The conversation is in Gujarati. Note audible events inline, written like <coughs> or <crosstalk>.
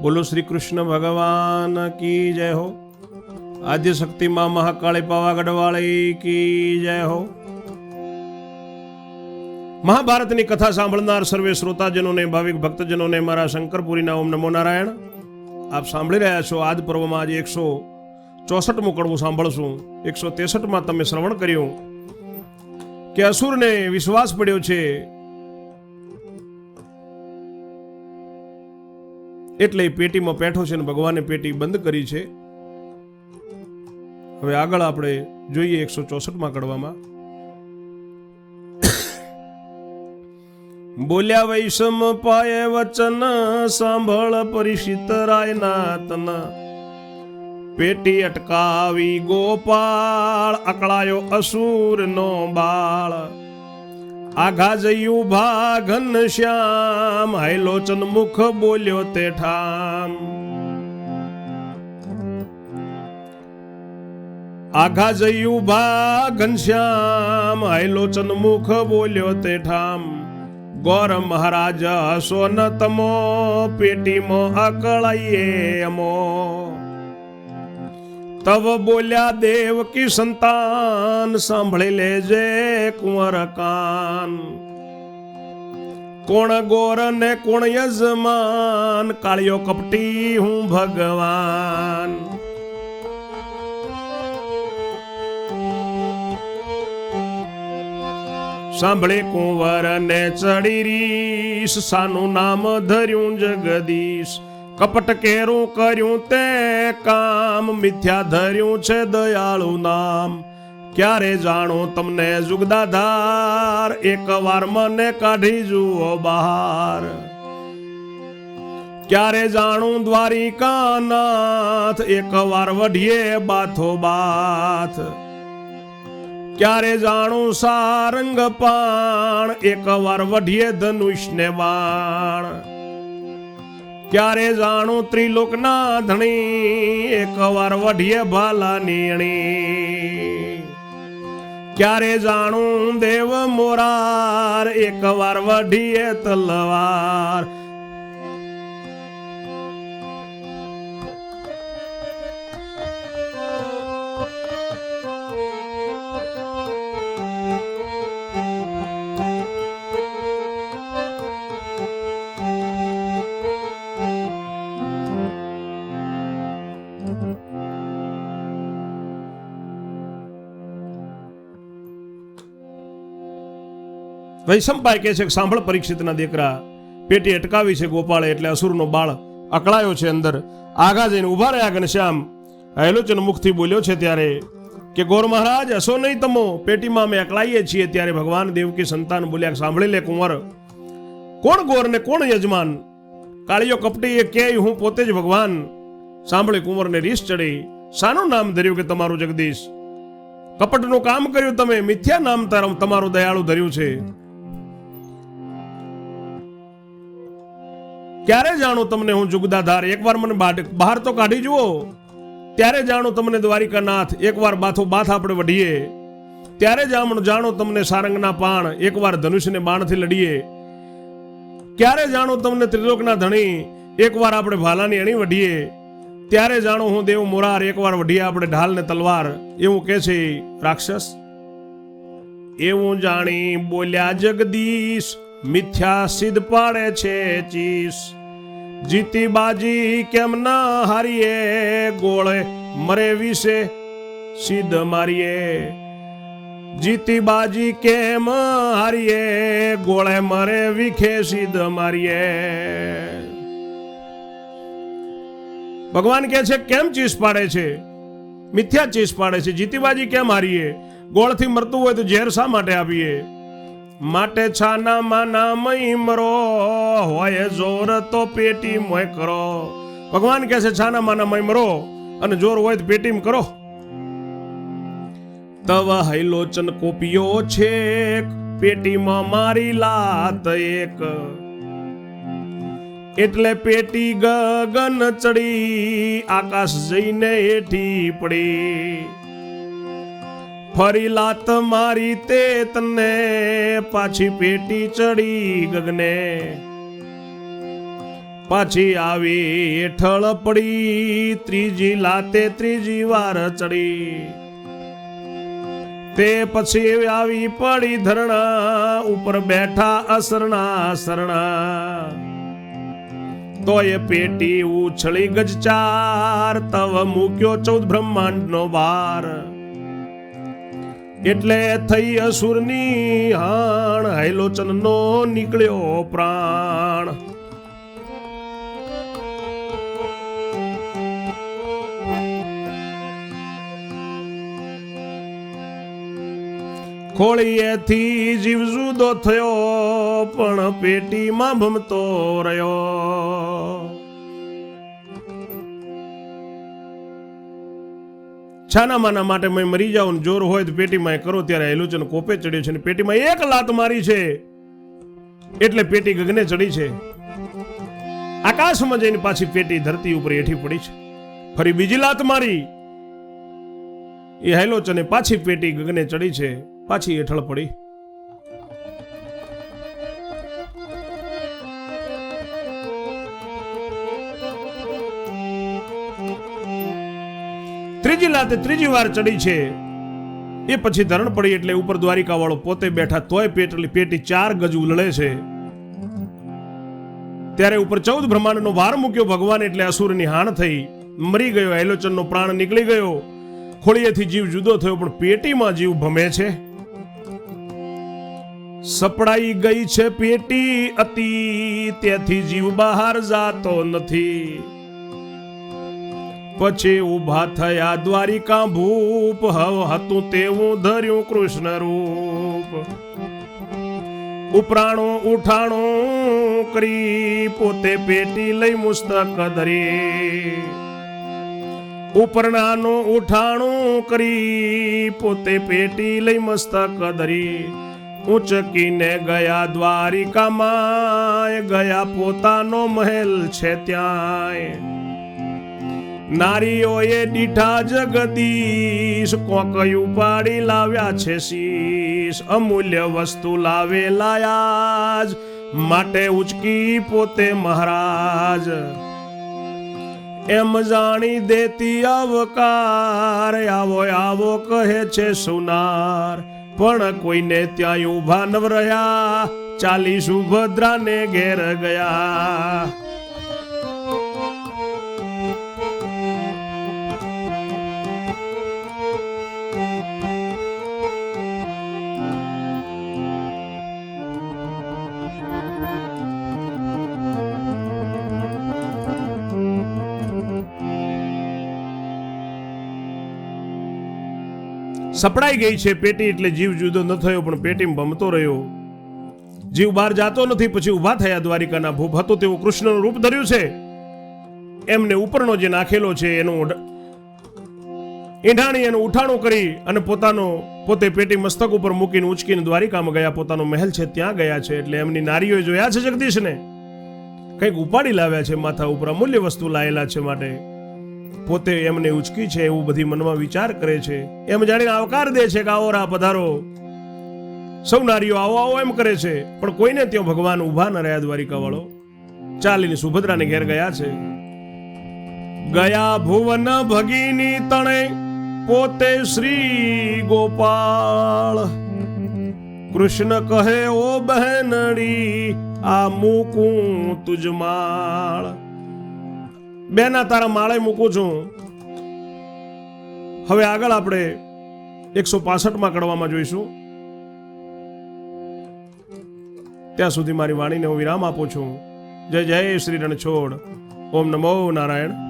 બોલો શ્રી કૃષ્ણ ભગવાન કી જય હો? આદ્ય શક્તિ માં મહાકાળી પાવાગઢવાળી કી જય હો? મહાભારતની કથા સાંભળનાર સર્વે શ્રોતાજનોને, ભાવિક ભક્તજનોને મારા શંકરપુરીના ઓમ નમો નારાયણ. આપ સાંભળી રહ્યા છો આદ પર્વમાં આજે એકસો ચોસઠમું કડવું સાંભળશું. એકસો તેસઠમાં તમે શ્રવણ કર્યું કે અસુરને વિશ્વાસ પડ્યો છે એટલે એ પેટીમાં પેઠો છે ને ભગવાને પેટી બંધ કરી છે. હવે આગળ આપણે જોઈએ એકસો ચોસઠમાં કડવામાં. <coughs> બોલ્યા વૈષમ પાય વચન, સાંભળ પરિષિત રાયના તન પેટી અટકાવી ગોપાળ, અકળાયો અસુર નો બાળ. આઘા જયું ભાઘન શ્યામ હાઈલોચન મુખ બોલ્યો તે ઠામ. આઘા જયું ભાઘન શ્યામ હાઈલોચન મુખ બોલ્યો તે ઠામ. ગોર મહારાજ હસો તમો, પેટીમાં અકળાઈએ અમો. તવ બોલ્યા દેવ કી સંતાન સાંભળી લેજે કુંવર કાન. કોણ ગોર ને કોણ યજમાન, કાળિયો કપટી હું ભગવાન. સાંભળે કુંવર ને ચડી રીસ, સાનું નામ ધર્યું જગદીશ. કપટ કેરું કર્યું તે કામ, મિથ્યા ધર્યું છે દયાળુ નામ. ક્યારે જાણો તમને જુગદાધાર, એક વાર મને કાઢી જુઓ બહાર. ક્યારે જાણું દ્વારિકાનાથ, એક વાર વઢીએ બાથો બાથ. ક્યારે જાણું સારંગ પાણ એક વાર વઢીએ ધનુષ ને બાણ ક્યારે જાણું ત્રિલોકના ધણી એક વાર વઢીએ ભાલા નીણી ક્યારે જાણું દેવ મોરાર? એક વાર વઢીએ તલવાર. વૈશંપાય કહે છે કે સાંભળ પરીક્ષિતના દીકરા. પેટી અટકાવી છે ગોપાળે એટલે અસુરનો બાળ અકળાયો છે અંદર. આગા જઈને ઊભા રહ્યા ઘનશ્યામ હેલોચન મુખથી બોલ્યો છે ત્યારે કે, ગોર મહારાજ, હસો નહીં તમો. પેટીમાં અમે અકળાઈએ છીએ ત્યારે ભગવાન દેવકી સંતાન બોલ્યા સાંભળી લે કુંવર. કોણ ગોર ને કોણ યજમાન? કાળીઓ કપટી એ કે હું પોતે જ ભગવાન. સાંભળી કુંવરને રીસ ચડી. શાનું નામ ધર્યું કે તમારું જગદીશ? કપટનું કામ કર્યું તમે, મિથ્યા નામ તારું તમારું દયાળુ ધર્યું છે. ક્યારે જાણો તમને હું જુગદાધાર, એકવાર મને બહાર તો કાઢી જુઓ. ત્યારે જાણો તમને દ્વારિકાનાથ, એકવાર બાથો બાથ આપણે વઢીએ. ત્યારે જાણું જાણો તમને સારંગના પાણ, એકવાર ધનુષને બાણથી લડીએ. ક્યારે જાણો તમને ત્રિલોકના ધણી, એકવાર આપણે ભાલાની અણી વઢીએ. ત્યારે જાણો હું દેવ મોરાર, એકવાર વઢીએ આપણે ઢાલ ને તલવાર. એવું કહે છે રાક્ષસ. એવું જાણી બોલ્યા જગદીશ મિથ્યા સિદ્ધ પાડે છે ચીસ. જીતી બાજી કેમ ના હારીએ? ગોળે મરે વિશે સિદ્ધ મારીએ. જીતી બાજી કેમ હારીએ? ગોળે મરે વિખે સિદ્ધ મારીએ. ભગવાન કહે છે, કેમ ચીસ પાડે છે? મિથ્યા ચીસ પાડે છે. જીતીબાજી કેમ હારીએ? ગોળથી મરતું હોય તો ઝેર શા માટે આપીએ માટે છાના માના મય મરો હોય જોર તો પેટી મોય કરો. ભગવાન કહે છે છાના માના મય મરો અને જોર હોય તો પેટીમ કરો. તવ હૈલોચન કોપિયો છે પેટીમાં મારી લાત એક. એટલે પેટી ગગન ચડી, આકાશ જઈને હેઠી પડી. ફરી લાત મારી તે તને, પાછી પેટી ચડી ગગને. પાછી આવી હેઠળ પડી, ત્રીજી લાતે ત્રીજી વાર ચડી. તે પછી આવી પડી ધરણા, ઉપર બેઠા અસરણા સરણા તો એ પેટી ઉછળી ગજ ચાર, તવ મૂક્યો ચૌદ બ્રહ્માંડ નો ભાર એટલે થઈ અસુરની હાણ હાઈલોચન નો નીકળ્યો પ્રાણ. ખોળીએથી જીવ જુદો થયો, પણ પેટીમાં ભમતો રહ્યો. છાના માના માટે મેં મરી જાઉં જોર હોય તો પેટીમાં કરો, ત્યારે હેલુચન કોપે ચડ્યો છે ને પેટીમાં એક લાત મારી છે. એટલે પેટી ગગને ચડી છે. આકાશમાં જઈને પાછી પેટી ધરતી ઉપર હેઠી પડી છે. ફરી બીજી લાત મારી. એ હેલોચને પાછી પેટી ગગને ચડી છે. પાછી હેઠળ પડી. લાતે ત્રીજી વાર ચડી છે. એ પછી ધરણ પડી એટલે ઉપર દ્વારિકા વાળો પોતે બેઠા તોય પેટલી પેટી ચાર ગજ ઉલળે છે. ત્યારે ઉપર ચૌદ બ્રહ્માંડનો ભાર મૂક્યો ભગવાન એટલે અસુરની હાણ થઈ. મરી ગયો એલોચનનો પ્રાણ નીકળી ગયો. ખોળીએથી જીવ જુદો થયો, પણ પેટીમાં જીવ ભમે છે. સપડાઈ ગઈ છે પેટી અતિ ત્યાંથી જીવ બહાર જાતો નથી. પછી ઊભા થયા દ્વારિકા ભૂપ. હવ હતું તેવું ધર્યું કૃષ્ણ રૂપ. ઉપરાણું, ઉઠાણું કરી પોતે પેટી લઈ મુસ્તક ધરી. ઉપરણાનું ઉઠાણું કરી પોતે પેટી લઈ મસ્તક ધરી. ઉચકીને ગયા દ્વારિકામાં, ગયા પોતાનો મહેલ છે ત્યાં નારીઓએ દીઠા જગદીશ કોકયું પાડી લાવ્યા છે શીશ. અમૂલ્ય વસ્તુ લાવેલા આજ માટે ઉચકી પોતે મહારાજ. એમ જાણી દેતી અવકાર આવો આવો કહે છે સુનાર. પણ કોઈને ત્યાં ઊભા નવ રહ્યા ચાલી સુભદ્રાને ઘેર ગયા. સપડાઈ ગઈ છે પેટી એટલે જીવ જુદો ન થયો, પણ પેટીમાં ભમતો રહ્યો. જીવ બહાર જાતો નથી, પછી ઊભા થયા દ્વારિકાના ભૂપ હતો, તેવું કૃષ્ણનું રૂપ ધર્યું છે. એમને ઉપરનો જે નાખેલો છે, એનું ઈંઢાણી એનું ઉઠાણું કરી અને પોતાનો પોતે પેટી મસ્તક ઉપર મૂકીને ઉચકીને દ્વારિકામાં ગયા. પોતાનો મહેલ છે, ત્યાં ગયા છે. એટલે એમની નારીઓએ જોયા છે જગદીશને? કંઈક ઉપાડી લાવ્યા છે માથા ઉપર, અમૂલ્ય વસ્તુ લાયેલા છે માટે. પોતે એમને ઉચકી છે, એવું બધી મનમાં વિચાર કરે છે. એમ જાણીને આવકાર દે છે કે આવો રા પધારો. સૌ નારીઓ આવો આવો એમ કરે છે. પણ કોઈને ત્યાં ભગવાન ઊભા ન રહ્યા દ્વારિકા વાળો ચાલીને સુભદ્રાને ઘેર ગયા છે. ગયા ભુવન ભગીની તણે પોતે શ્રી ગોપાળ. કૃષ્ણ કહે, ઓ બહેનડી, આ મૂકું તુજ માળ. બેના તારા માળે મૂકું છું. હવે આગળ આપણે એકસો પાસઠમાં કડવામાં જોઈશું. ત્યાં સુધી મારી વાણીને હું વિરામ આપું છું. જય જય શ્રી રણછોડ. ઓમ નમો નારાયણ.